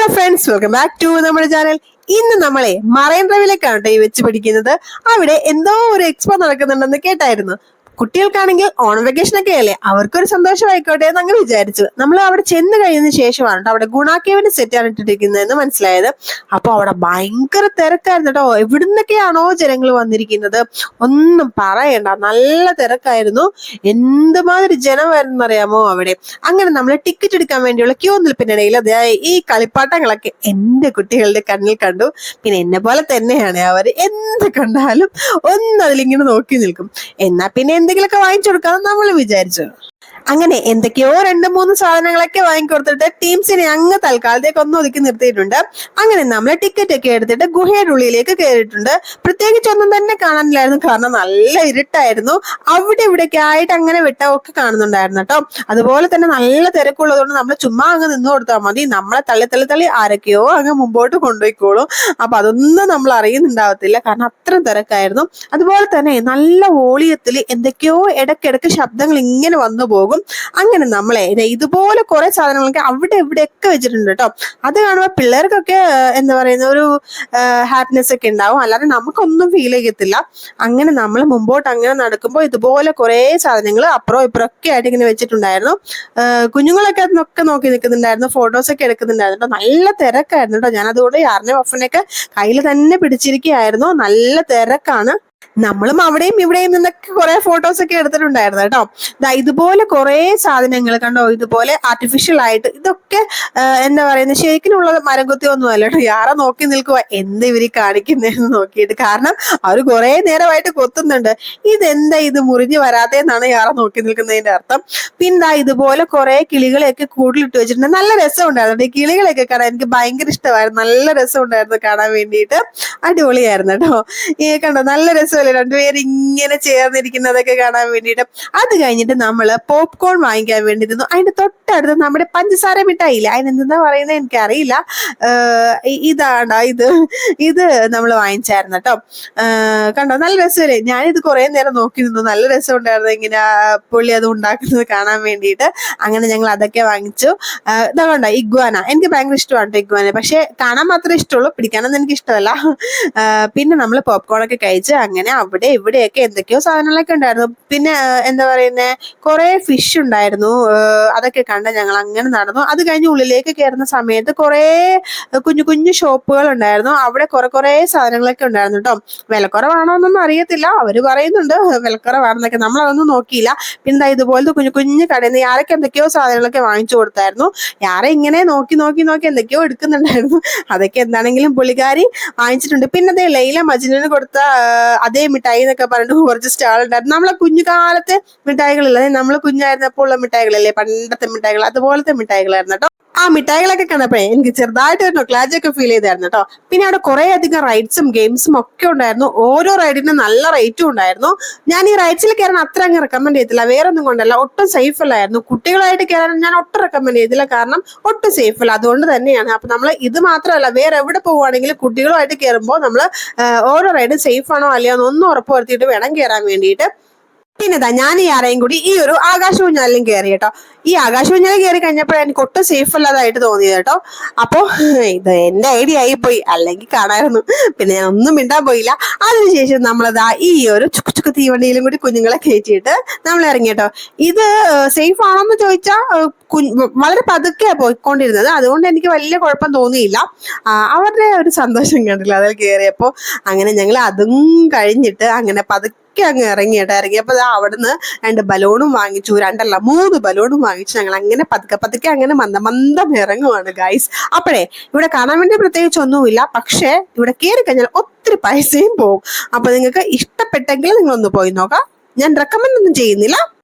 Hello friends welcome back to നമ്മുടെ channel ഇന്ന് നമ്മളെ മറൈൻ ഡ്രൈവിലേക്കാണ് വെച്ച് പിടിക്കുന്നത്. അവിടെ എന്തോ ഒരു എക്സ്പോ നടക്കുന്നുണ്ടെന്ന് കേട്ടായിരുന്നു. കുട്ടികൾക്കാണെങ്കിൽ ഓൺ വെക്കേഷൻ ഒക്കെ അല്ലേ? അവർക്കൊരു സന്തോഷമായിക്കോട്ടെ എന്ന് അങ്ങ് വിചാരിച്ചു. നമ്മൾ അവിടെ ചെന്ന് കഴിഞ്ഞ ശേഷമാണ് കേട്ടോ അവിടെ ഗുണാക്കേവിന്റെ സെറ്റാണ് ഇട്ടിരിക്കുന്നതെന്ന് മനസ്സിലായത്. അപ്പൊ അവിടെ ഭയങ്കര തിരക്കായിരുന്നു കേട്ടോ. എവിടുന്നൊക്കെയാണോ ജനങ്ങൾ വന്നിരിക്കുന്നത്? ഒന്നും പറയണ്ട. നല്ല തിരക്കായിരുന്നു. എന്തുമാതിരി ജനമായിരുന്നു അറിയാമോ അവിടെ? അങ്ങനെ നമ്മൾ ടിക്കറ്റ് എടുക്കാൻ വേണ്ടിയുള്ള ക്യൂ നിൽപ്പിനിടയിൽ അതേ ഈ കളിപ്പാട്ടങ്ങളൊക്കെ എന്റെ കുട്ടികളുടെ കണ്ണിൽ കണ്ടു. പിന്നെ എന്നെ പോലെ തന്നെയാണ് അവർ. എന്ത് കണ്ടാലും ഒന്നതിലിങ്ങനെ നോക്കി നിൽക്കും. എന്നാ പിന്നെ എന്തെങ്കിലുമൊക്കെ വാങ്ങിച്ചു കൊടുക്കാമെന്ന് നമ്മൾ വിചാരിച്ചു അങ്ങനെ എന്തൊക്കെയോ രണ്ട് മൂന്ന് സാധനങ്ങളൊക്കെ വാങ്ങിക്കൊടുത്തിട്ട് ടീംസിനെ അങ്ങ് തൽക്കാലത്തേക്ക് ഒന്ന് ഒതുക്കി നിർത്തിയിട്ടുണ്ട്. അങ്ങനെ നമ്മൾ ടിക്കറ്റ് ഒക്കെ എടുത്തിട്ട് ഗുഹയുടെ ഉള്ളിലേക്ക് കയറിയിട്ടുണ്ട്. പ്രത്യേകിച്ച് ഒന്നും തന്നെ കാണാനില്ലായിരുന്നു. കാരണം നല്ല ഇരുട്ടായിരുന്നു. അവിടെ ഇവിടെയൊക്കെ ആയിട്ട് അങ്ങനെ വെട്ടമൊക്കെ കാണുന്നുണ്ടായിരുന്നു കേട്ടോ. അതുപോലെ തന്നെ നല്ല തിരക്കുള്ളതുകൊണ്ട് നമ്മൾ ചുമ്മാ അങ്ങ് നിന്ന് കൊടുത്താൽ മതി. നമ്മളെ തള്ളി തള്ളി തള്ളി ആരൊക്കെയോ അങ്ങ് മുമ്പോട്ട് കൊണ്ടുപോയിക്കോളും. അപ്പൊ അതൊന്നും നമ്മൾ അറിയുന്നുണ്ടാവത്തില്ല. കാരണം അത്ര തിരക്കായിരുന്നു. അതുപോലെ തന്നെ നല്ല വോളിയത്തിൽ എന്തൊക്കെയോ ഇടയ്ക്കിടയ്ക്ക് ശബ്ദങ്ങൾ ഇങ്ങനെ വന്നു പോകും. അങ്ങനെ നമ്മളെ ഇതുപോലെ കുറെ സാധനങ്ങളൊക്കെ അവിടെ ഇവിടെയൊക്കെ വെച്ചിട്ടുണ്ട് കേട്ടോ അത് കാണുമ്പോൾ പിള്ളേർക്കൊക്കെ എന്താ പറയുന്ന ഒരു ഹാപ്പിനെസ് ഒക്കെ ഉണ്ടാവും. അല്ലാതെ നമുക്കൊന്നും ഫീൽ ചെയ്യത്തില്ല. അങ്ങനെ നമ്മൾ മുമ്പോട്ട് അങ്ങനെ നടക്കുമ്പോൾ ഇതുപോലെ കുറെ സാധനങ്ങൾ അപ്പുറം ഇപ്പുറം ഒക്കെ ആയിട്ട് ഇങ്ങനെ വെച്ചിട്ടുണ്ടായിരുന്നു. കുഞ്ഞുങ്ങളൊക്കെ അതിനൊക്കെ നോക്കി നിൽക്കുന്നുണ്ടായിരുന്നു. ഫോട്ടോസ് ഒക്കെ എടുക്കുന്നുണ്ടായിരുന്നു നല്ല തിരക്കായിരുന്നു കേട്ടോ ഞാൻ അതുകൊണ്ട് യാറിനെ വഫനെയൊക്കെ കയ്യിൽ തന്നെ പിടിച്ചിരിക്കുകയായിരുന്നു. നല്ല തിരക്കാണ്. നമ്മളും അവിടെയും ഇവിടെയും നിന്നൊക്കെ കുറെ ഫോട്ടോസ് ഒക്കെ എടുത്തിട്ടുണ്ടായിരുന്നു കേട്ടോ. ഇതുപോലെ കുറെ സാധനങ്ങൾ കണ്ടോ? ഇതുപോലെ ആർട്ടിഫിഷ്യൽ ആയിട്ട് ഇതൊക്കെ എന്താ പറയുന്നത് ശരിക്കിനുള്ള മരം ഒന്നും അല്ല കേട്ടോ. യാറ നോക്കി നിൽക്കുക എന്ത് ഇവർ കാണിക്കുന്നതെന്ന് നോക്കിയിട്ട്. കാരണം അവർ കുറെ നേരമായിട്ട് കൊത്തുന്നുണ്ട്. ഇതെന്താ ഇത് മുറിഞ്ഞു വരാതെന്നാണ് യാറ നോക്കി നിൽക്കുന്നതിന്റെ അർത്ഥം. പിന്നെ ഇതുപോലെ കുറെ കിളികളെയൊക്കെ കൂട്ടിലിട്ട് വെച്ചിട്ടുണ്ട്. നല്ല രസം ഉണ്ടായിരുന്നു ഈ കിളികളെയൊക്കെ കാണാൻ എനിക്ക് ഭയങ്കര ഇഷ്ടമായിരുന്നു. നല്ല രസം ഉണ്ടായിരുന്നു കാണാൻ വേണ്ടിയിട്ട്. അടിപൊളിയായിരുന്നു കേട്ടോ. ഈ കണ്ടോ? നല്ല രസമല്ലേ? രണ്ടുപേരും ഇങ്ങനെ ചേർന്നിരിക്കുന്നതൊക്കെ കാണാൻ വേണ്ടിയിട്ട്. അത് കഴിഞ്ഞിട്ട് നമ്മൾ പോപ്കോൺ വാങ്ങിക്കാൻ വേണ്ടിയിരുന്നു. അതിന്റെ തൊട്ടടുത്ത് നമ്മുടെ പഞ്ചസാര മിഠായില്ല അതിനെന്താ പറയുന്നത് എനിക്കറിയില്ല. ഇതാണ് ഇത്. ഇത് നമ്മൾ വാങ്ങിച്ചായിരുന്നു കേട്ടോ. കണ്ടോ? നല്ല രസമല്ലേ? ഞാനിത് കുറെ നേരം നോക്കി നിന്നു നല്ല രസം ഉണ്ടായിരുന്നു ഇങ്ങനെ പുള്ളി അത് ഉണ്ടാക്കുന്നത് കാണാൻ വേണ്ടിയിട്ട്. അങ്ങനെ ഞങ്ങൾ അതൊക്കെ വാങ്ങിച്ചു. ആഹ് ഇതാ കണ്ടോ? ഇഗ്വാന. എനിക്ക് ഭയങ്കര ഇഷ്ടമാണ് ഇഗ്വാന. പക്ഷെ കാണാൻ മാത്രമേ ഇഷ്ടമുള്ളൂ. പിടിക്കാനൊന്നും എനിക്ക് ഇഷ്ടമല്ല പിന്നെ നമ്മൾ പോപ്കോൺ ഒക്കെ കഴിച്ച് അങ്ങനെ അവിടെ ഇവിടെയൊക്കെ എന്തൊക്കെയോ സാധനങ്ങളൊക്കെ ഉണ്ടായിരുന്നു. പിന്നെ എന്താ പറയുന്നത് കുറെ ഫിഷ് ഉണ്ടായിരുന്നു. അതൊക്കെ കണ്ട ഞങ്ങൾ അങ്ങനെ നടന്നു. അത് കഴിഞ്ഞ് ഉള്ളിലേക്ക് കയറുന്ന സമയത്ത് കുറെ കുഞ്ഞു കുഞ്ഞു ഷോപ്പുകൾ ഉണ്ടായിരുന്നു. അവിടെ കുറെ കുറെ സാധനങ്ങളൊക്കെ ഉണ്ടായിരുന്നു കേട്ടോ. വിലക്കുറവാണോ എന്നൊന്നും അറിയത്തില്ല. അവർ പറയുന്നുണ്ട് വിലക്കുറവാണെന്നൊക്കെ. നമ്മൾ അതൊന്നും നോക്കിയില്ല. പിന്നെ ഇതുപോലത്തെ കുഞ്ഞു കുഞ്ഞു കടയിൽ നിന്ന് യാരൊക്കെ എന്തൊക്കെയോ സാധനങ്ങളൊക്കെ വാങ്ങിച്ചു കൊടുത്തായിരുന്നു. യാരെ ഇങ്ങനെ നോക്കി നോക്കി നോക്കി എന്തൊക്കെയോ എടുക്കുന്നുണ്ടായിരുന്നു. അതൊക്കെ എന്താണെങ്കിലും പുള്ളിക്കാരി വാങ്ങിച്ചിട്ടുണ്ട്. പിന്നെ അതേ ലൈല മജിനു കൊടുത്ത അതേ മിഠായി എന്നൊക്കെ പറഞ്ഞിട്ട് കുറച്ച് സ്റ്റാൾ ഉണ്ടായിരുന്നു. നമ്മളെ കുഞ്ഞു കാലത്തെ മിഠായികളില്ല? നമ്മൾ കുഞ്ഞായിരുന്നപ്പോൾ ഉള്ള മിഠായികളല്ലേ? പണ്ടത്തെ മിഠായികൾ അതുപോലത്തെ മിഠായികളായിരുന്നു കേട്ടോ. ആ മിഠായികളൊക്കെ കണ്ടപ്പോഴേ എനിക്ക് ചെറുതായിട്ട് ഒരു നൊക്ലാജ് ഒക്കെ ഫീൽ ചെയ്തായിരുന്നു കേട്ടോ. പിന്നെ അവിടെ കുറെ അധികം റൈഡ്സും ഗെയിംസും ഒക്കെ ഉണ്ടായിരുന്നു. ഓരോ റൈഡിനും നല്ല റേറ്റും ഉണ്ടായിരുന്നു. ഞാൻ ഈ റൈഡ്സിൽ കയറാൻ അത്ര അങ്ങ് റെക്കമെൻഡ് ചെയ്തില്ല. വേറെ ഒന്നും കൊണ്ടല്ല. ഒട്ടും സേഫ് അല്ലായിരുന്നു. കുട്ടികളായിട്ട് കയറാൻ ഞാൻ ഒട്ടും റെക്കമെൻഡ് ചെയ്തില്ല. കാരണം ഒട്ടും സേഫ് അല്ല. അതുകൊണ്ട് തന്നെയാണ്. അപ്പൊ നമ്മൾ ഇത് മാത്രമല്ല വേറെ എവിടെ പോവുകയാണെങ്കിലും കുട്ടികളുമായിട്ട് കയറുമ്പോൾ നമ്മൾ ഓരോ റൈഡും സേഫ് ആണോ അല്ലയോ എന്നൊന്നും ഉറപ്പ് വരുത്തിയിട്ട് വേണം കയറാൻ വേണ്ടിയിട്ട്. പിന്നെ ഇതാ ഞാൻ ഈ ആരെയും കൂടി ഈ ഒരു ആകാശ ഊഞ്ഞാലിലും കയറി കേട്ടോ. ഈ ആകാശ ഊഞ്ഞാലിൽ കയറി കഴിഞ്ഞപ്പോഴാണ് എനിക്ക് ഒട്ടും സേഫ് അല്ലാതായിട്ട് തോന്നിയത് കേട്ടോ. അപ്പോ ഇത് എന്റെ ഐഡിയ പോയി അല്ലെങ്കിൽ കാണായിരുന്നു. പിന്നെ ഞാൻ ഒന്നും മിണ്ടാൻ പോയില്ല. അതിനുശേഷം നമ്മളതാ ഈ ഒരു ചുക്കു ചുക്ക് തീവണ്ടിയിലും കൂടി കുഞ്ഞുങ്ങളെ കയറ്റിയിട്ട് നമ്മൾ ഇറങ്ങി കേട്ടോ. ഇത് സേഫ് ആണോന്ന് ചോദിച്ചാൽ വളരെ പതുക്കെ പോയിക്കൊണ്ടിരുന്നത്. അതുകൊണ്ട് എനിക്ക് വലിയ കുഴപ്പം തോന്നിയില്ല. അവരുടെ ഒരു സന്തോഷം കണ്ടില്ല അതിൽ കയറിയപ്പോ അങ്ങനെ ഞങ്ങൾ അതും കഴിഞ്ഞിട്ട് അങ്ങനെ പതുക്കെ അങ്ങ് ഇറങ്ങി. ഇറങ്ങിയപ്പോൾ അവിടുന്ന് രണ്ട് ബലൂണും വാങ്ങിച്ചു രണ്ടല്ല മൂന്ന് ബലൂണും വാങ്ങിച്ചു. ഞങ്ങൾ അങ്ങനെ പതുക്കെ പതുക്കെ അങ്ങനെ മന്ദ മന്ദം ഇറങ്ങുവാണ് ഗൈസ് അപ്പോഴേ ഇവിടെ കാണാൻ വേണ്ടി പ്രത്യേകിച്ച് ഒന്നുമില്ല. പക്ഷേ ഇവിടെ കയറി കഴിഞ്ഞാൽ ഒത്തിരി പൈസയും പോകും. അപ്പൊ നിങ്ങൾക്ക് ഇഷ്ടപ്പെട്ടെങ്കിൽ നിങ്ങൾ ഒന്ന് പോയി നോക്കാം. ഞാൻ റെക്കമെൻഡ് ഒന്നും ചെയ്യുന്നില്ല.